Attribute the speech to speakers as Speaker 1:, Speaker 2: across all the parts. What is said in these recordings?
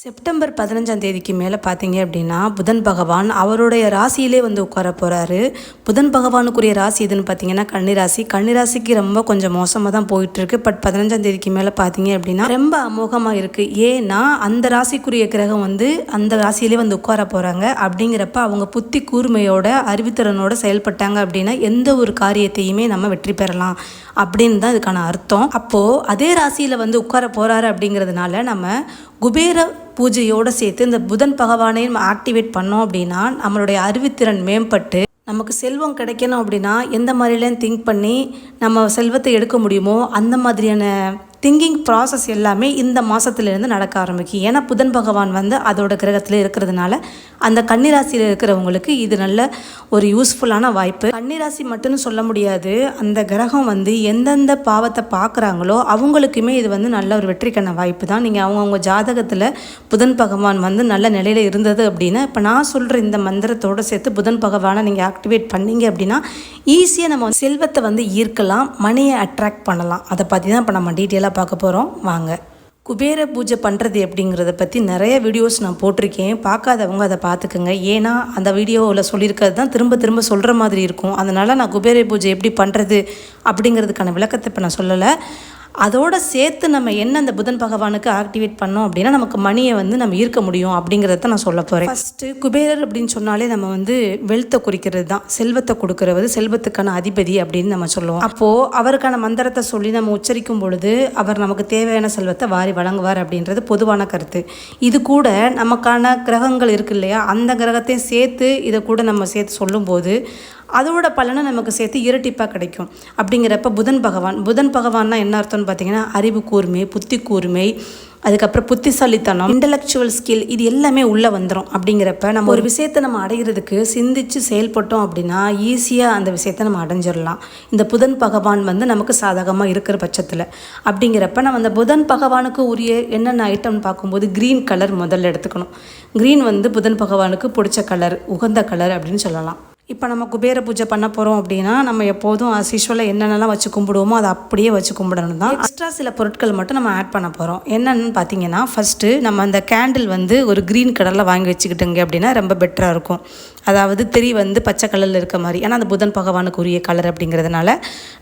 Speaker 1: September பதினஞ்சாம் தேதிக்கு மேலே பார்த்தீங்க அப்படின்னா புதன் பகவான் அவருடைய ராசியிலே வந்து உட்கார போகிறாரு புதன் பகவானுக்குரிய ராசி எதுன்னு பார்த்தீங்கன்னா கன்னிராசி. கன்னிராசிக்கு ரொம்ப கொஞ்சம் மோசமாக தான் போயிட்டுருக்கு. பட் பதினஞ்சாம் தேதிக்கு மேலே பார்த்தீங்க அப்படின்னா ரொம்ப அமோகமாக இருக்குது ஏன்னா அந்த ராசிக்குரிய கிரகம் வந்து அந்த ராசியிலே வந்து உட்கார போகிறாங்க அப்படிங்கிறப்ப அவங்க புத்தி கூர்மையோட அறிவுத்திறனோட செயல்பட்டாங்க அப்படின்னா எந்த ஒரு காரியத்தையுமே நம்ம வெற்றி பெறலாம் அப்படின்னு தான் இதுக்கான அர்த்தம். அப்போது அதே ராசியில் வந்து உட்கார போகிறாரு அப்படிங்கிறதுனால நம்ம குபேர பூஜையோடு சேர்த்து இந்த புதன் பகவானையும் நம்ம ஆக்டிவேட் பண்ணோம் அப்படின்னா நம்மளுடைய அறிவுத்திறன் மேம்பட்டு நமக்கு செல்வம் கிடைக்கணும் அப்படின்னா எந்த மாதிரிலாம் திங்க் பண்ணி நம்ம செல்வத்தை எடுக்க முடியுமோ அந்த மாதிரியான திங்கிங் ப்ராசஸ் எல்லாமே இந்த மாதத்துலேருந்து நடக்க ஆரம்பிக்கும். ஏன்னா புதன் பகவான் வந்து அதோட கிரகத்தில் இருக்கிறதுனால அந்த கன்னிராசியில் இருக்கிறவங்களுக்கு இது நல்ல ஒரு யூஸ்ஃபுல்லான வாய்ப்பு. கன்னிராசி மட்டும்னு சொல்ல முடியாது. அந்த கிரகம் வந்து எந்தெந்த பாவத்தை பார்க்குறாங்களோ அவங்களுக்குமே இது வந்து நல்ல ஒரு வெற்றிக்கான வாய்ப்பு தான். நீங்கள் அவங்கவுங்க ஜாதகத்தில் புதன் பகவான் வந்து நல்ல நிலையில் இருந்தது அப்படின்னா இப்போ நான் சொல்கிற இந்த மந்திரத்தோடு சேர்த்து புதன் பகவானை நீங்கள் ஆக்டிவேட் பண்ணீங்க அப்படின்னா ஈஸியாக நம்ம செல்வத்தை வந்து ஈர்க்கலாம் மணியை அட்ராக்ட் பண்ணலாம். அதை பற்றி தான் இப்போ நம்ம டீட்டெயிலாக பார்க்க போகிறோம் வாங்க. குபேர பூஜை பண்ணுறது எப்படிங்கிறத பற்றி நிறைய வீடியோஸ் நான் போட்டிருக்கேன். பார்க்காதவங்க அதை பார்த்துக்குங்க. ஏன்னா அந்த வீடியோவில் சொல்லியிருக்கிறது தான் திரும்ப திரும்ப சொல்கிற மாதிரி இருக்கும். அதனால் நான் குபேர பூஜை எப்படி பண்ணுறது அப்படிங்கிறதுக்கான விளக்கத்தை இப்போ நான் சொல்லலை. அதோட சேர்த்து நம்ம என்ன அந்த புதன் பகவானுக்கு ஆக்டிவேட் பண்ணோம் அப்படின்னா நமக்கு மணியை வந்து நம்ம ஈர்க்க முடியும் அப்படிங்கிறத நான் சொல்ல போகிறேன் ஃபஸ்ட்டு குபேரர் அப்படின்னு சொன்னாலே நம்ம வந்து வெல்த்தை குறிக்கிறது தான். செல்வத்தை கொடுக்கறது செல்வத்துக்கான அதிபதி அப்படின்னு நம்ம சொல்லுவோம். அப்போது அவருக்கான மந்திரத்தை சொல்லி நம்ம உச்சரிக்கும் பொழுது அவர் நமக்கு தேவையான செல்வத்தை வாரி வழங்குவார் அப்படின்றது பொதுவான கருத்து. இது கூட நமக்கான கிரகங்கள் இருக்கு இல்லையா? அந்த கிரகத்தையும் சேர்த்து இதை கூட நம்ம சேர்த்து சொல்லும்போது அதோட பலனை நமக்கு சேர்த்து இரட்டிப்பாக கிடைக்கும். அப்படிங்கிறப்ப புதன் பகவான் புதன் பகவான்னா என்ன அர்த்தம்னு பார்த்தீங்கன்னா அறிவு கூர்மை புத்தி கூர்மை அதுக்கப்புறம் புத்திசாலித்தனம் இன்டலெக்சுவல் ஸ்கில் இது எல்லாமே உள்ளே வந்துடும் அப்படிங்கிறப்ப நம்ம ஒரு விஷயத்தை நம்ம அடைகிறதுக்கு சிந்திச்சு செயல்பட்டோம் அப்படின்னா ஈஸியாக அந்த விஷயத்தை நம்ம அடைஞ்சிடலாம் இந்த புதன் பகவான் வந்து நமக்கு சாதகமாக இருக்கிற பட்சத்தில். அப்படிங்கிறப்ப நம்ம அந்த புதன் பகவானுக்கு உரிய என்னென்ன ஐட்டம்னு பார்க்கும்போது க்ரீன் கலர் முதல்ல எடுத்துக்கணும். க்ரீன் வந்து புதன் பகவானுக்கு பிடிச்ச கலர் உகந்த கலர் அப்படின்னு சொல்லலாம். இப்போ நம்ம குபேர பூஜை பண்ண போகிறோம் அப்படின்னா நம்ம எப்போதும் அசிஷுவலாக என்னென்னலாம் வச்சு கும்பிடுவோமோ அதை அப்படியே வச்சு கும்பிடணும் தான். எக்ஸ்ட்ரா சில பொருட்கள் மட்டும் நம்ம ஆட் பண்ண போகிறோம் என்னென்னு பார்த்தீங்கன்னா ஃபஸ்ட்டு நம்ம அந்த கேண்டில் வந்து ஒரு க்ரீன் கலரில் வாங்கி வச்சுக்கிட்டோங்க அப்படின்னா ரொம்ப பெட்டராக இருக்கும். அதாவது திரி வந்து பச்சை கலரில் இருக்க மாதிரி. ஏன்னா அந்த புதன் பகவானுக்கு உரிய கலர் அப்படிங்கிறதுனால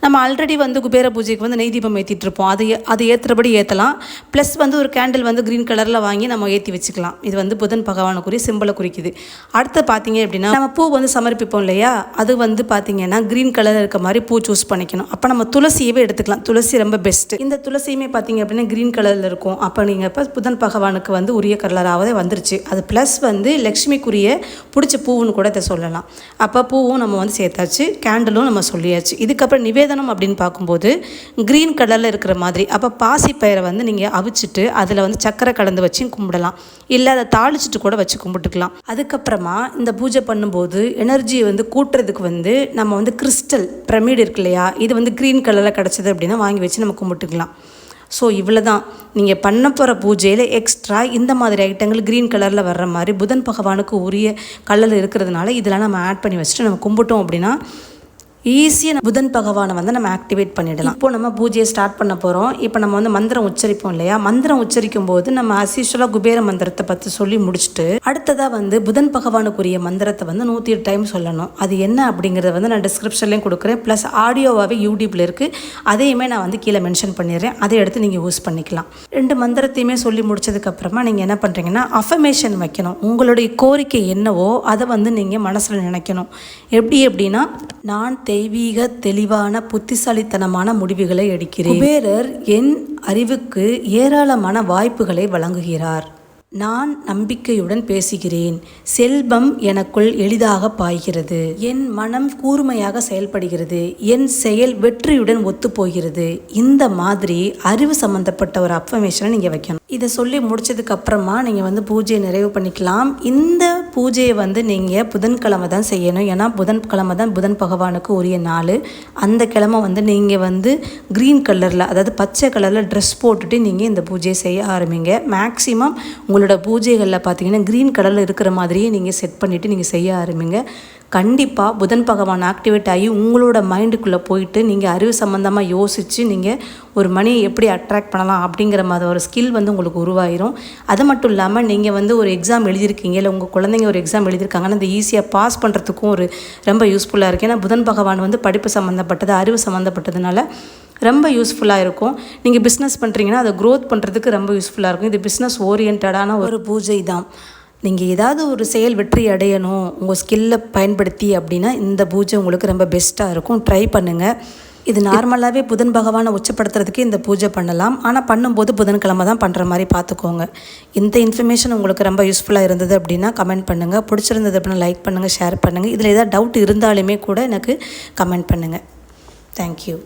Speaker 1: நம்ம ஆல்ரெடி வந்து குபேர பூஜைக்கு வந்து நெய் தீபம் ஏற்றிட்டு இருப்போம். அது அது ஏற்றுறபடி ஏற்றலாம் ப்ளஸ் வந்து ஒரு கேண்டில் வந்து க்ரீன் கலரில் வாங்கி நம்ம ஏற்றி வச்சுக்கலாம். இது வந்து புதன் பகவானுக்குரிய சிம்பிளை குறிக்குது. அடுத்து பார்த்தீங்க அப்படின்னா நம்ம பூ வந்து சமர்ப்பிப்போம் இல்லையா? அது வந்து பார்த்தீங்கன்னா க்ரீன் கலரில் இருக்க மாதிரி பூ சூஸ் பண்ணிக்கணும். அப்போ நம்ம துளசியவே எடுத்துக்கலாம். துளசி ரொம்ப பெஸ்ட்டு இந்த துளசியுமே பார்த்தீங்க அப்படின்னா க்ரீன் கலரில் இருக்கும். அப்போ நீங்கள் இப்போ புதன் பகவானுக்கு வந்து உரிய கலராகவே வந்துருச்சு. அது ப்ளஸ் வந்து லக்ஷ்மிக்குரிய பிடிச்ச பூவுன்னு கூட இதை சொல்லலாம். அப்போ பூவும் நம்ம வந்து சேர்த்தாச்சு கேண்டிலும் நம்ம சொல்லியாச்சு. இதுக்கப்புறம் நிவேதனம் அப்படின்னு பார்க்கும்போது க்ரீன் கலரில் இருக்கிற மாதிரி அப்போ பாசி பயிரை வந்து நீங்கள் அவிச்சிட்டு அதில் வந்து சக்கரை கலந்து வச்சும் கும்பிடலாம். இல்லை அதை தாளிச்சிட்டு கூட வச்சு கும்பிட்டுக்கலாம். அதுக்கப்புறமா இந்த பூஜை பண்ணும்போது எனர்ஜியை வந்து கூட்டுறதுக்கு வந்து நம்ம வந்து கிறிஸ்டல் பிரமிடு இருக்கு இல்லையா? இது வந்து க்ரீன் கலரில் கிடச்சிது அப்படின்னா வாங்கி வச்சு நம்ம கும்பிட்டுக்கலாம். ஸோ இவ்வளோ தான் நீங்கள் பண்ண போகிற பூஜையில் எக்ஸ்ட்ரா இந்த மாதிரி ஐட்டங்கள் க்ரீன் கலரில் வர்ற மாதிரி புதன் பகவானுக்கு உரிய கலர் இருக்கிறதுனால இதெல்லாம் நம்ம ஆட் பண்ணி வச்சுட்டு நம்ம கும்பிட்டோம் அப்படின்னா ஈஸியாக புதன் பகவானை வந்து நம்ம ஆக்டிவேட் பண்ணிடலாம். இப்போ நம்ம பூஜையை ஸ்டார்ட் பண்ண போகிறோம் இப்போ நம்ம வந்து மந்திரம் உச்சரிப்போம் இல்லையா? மந்திரம் உச்சரிக்கும் போது நம்ம அசிஷுவலாக குபேர மந்திரத்தை பற்றி சொல்லி முடிச்சுட்டு அடுத்ததாக வந்து புதன் பகவானுக்குரிய மந்திரத்தை வந்து நூற்றி எட்டு டைம் சொல்லணும். அது என்ன அப்படிங்கிறத வந்து நான் டிஸ்கிரிப்ஷன்லேயும் கொடுக்குறேன். ப்ளஸ் ஆடியோவாகவே யூடியூப்பில் இருக்குது அதையுமே நான் வந்து கீழே மென்ஷன் பண்ணிடுறேன். அதை எடுத்து நீங்கள் யூஸ் பண்ணிக்கலாம். ரெண்டு மந்திரத்தையுமே சொல்லி முடிச்சதுக்கப்புறமா நீங்கள் என்ன பண்ணுறீங்கன்னா அஃபமேஷன் வைக்கணும். உங்களுடைய கோரிக்கை என்னவோ அதை வந்து நீங்கள் மனசில் நினைக்கணும். எப்படி எப்படின்னா நான் தெய்வீக தெளிவான புத்திசாலித்தனமான முடிவுகளை எடுக்கிறேன். குபேரர் என் அறிவுக்கு ஏராளமான வாய்ப்புகளை வழங்குகிறார். நான் நம்பிக்கையுடன் பேசுகிறேன். செல்வம் எனக்குள் எளிதாக பாய்கிறது. என் மனம் கூர்மையாக செயல்படுகிறது. என் செயல் வெற்றியுடன் ஒத்துப்போகிறது. இந்த மாதிரி அறிவு சம்பந்தப்பட்ட ஒரு அஃபர்மேஷனை நீங்கள் வைக்கணும். இதை சொல்லி முடிச்சதுக்கு அப்புறமா நீங்கள் வந்து பூஜையை நிறைவு பண்ணிக்கலாம். இந்த பூஜையை வந்து நீங்கள் புதன்கிழமை தான் செய்யணும். ஏன்னா புதன்கிழமை தான் புதன் பகவானுக்கு உரிய நாள். அந்த கிழமை வந்து நீங்கள் வந்து க்ரீன் கலரில் அதாவது பச்சை கலரில் ட்ரெஸ் போட்டுட்டு நீங்கள் இந்த பூஜையை செய்ய ஆரம்பிங்க. மேக்ஸிமம் உங்களோட பூஜைகளில் பார்த்தீங்கன்னா க்ரீன் கலரில் இருக்கிற மாதிரியே நீங்கள் செட் பண்ணிவிட்டு நீங்கள் செய்ய ஆரம்பிங்க. கண்டிப்பாக புதன் பகவான் ஆக்டிவேட் ஆகி உங்களோட மைண்டுக்குள்ளே போயிட்டு நீங்கள் அறிவு சம்மந்தமாக யோசித்து நீங்கள் ஒரு மணியை எப்படி அட்ராக்ட் பண்ணலாம் அப்படிங்கிற மாதிரி ஒரு ஸ்கில் வந்து உங்களுக்கு உருவாயிரும். அது மட்டும் இல்லாமல் நீங்கள் வந்து ஒரு எக்ஸாம் எழுதியிருக்கீங்க இல்லை உங்கள் குழந்தைங்க ஒரு எக்ஸாம் எழுதியிருக்காங்கன்னா அந்த ஈஸியாக பாஸ் பண்ணுறதுக்கும் ஒரு ரொம்ப யூஸ்ஃபுல்லாக இருக்குது ஏன்னா புதன் பகவான் வந்து படிப்பு சம்மந்தப்பட்டது அறிவு சம்மந்தப்பட்டதுனால ரொம்ப யூஸ்ஃபுல்லாக இருக்கும். நீங்கள் பிஸ்னஸ் பண்ணுறீங்கன்னா அதை க்ரோத் பண்ணுறதுக்கு ரொம்ப யூஸ்ஃபுல்லாக இருக்கும். இது பிஸ்னஸ் ஓரியன்டான ஒரு பூஜை தான். நீங்கள் ஏதாவது ஒரு செயல் வெற்றி அடையணும் உங்கள் ஸ்கில்லை பயன்படுத்தி அப்படின்னா இந்த பூஜை உங்களுக்கு ரொம்ப பெஸ்ட்டாக இருக்கும். ட்ரை பண்ணுங்கள் இது நார்மலாகவே புதன் பகவானை உச்சப்படுத்துறதுக்கு இந்த பூஜை பண்ணலாம். ஆனால் பண்ணும்போது புதன்கிழமை தான் பண்ணுற மாதிரி பார்த்துக்கோங்க இந்த இன்ஃபர்மேஷன் உங்களுக்கு ரொம்ப யூஸ்ஃபுல்லாக இருந்தது அப்படின்னா கமெண்ட் பண்ணுங்கள் பிடிச்சிருந்தது அப்படின்னா லைக் பண்ணுங்கள் ஷேர் பண்ணுங்கள் இதில் ஏதாவது டவுட் இருந்தாலுமே கூட எனக்கு கமெண்ட் பண்ணுங்கள் தேங்க்யூ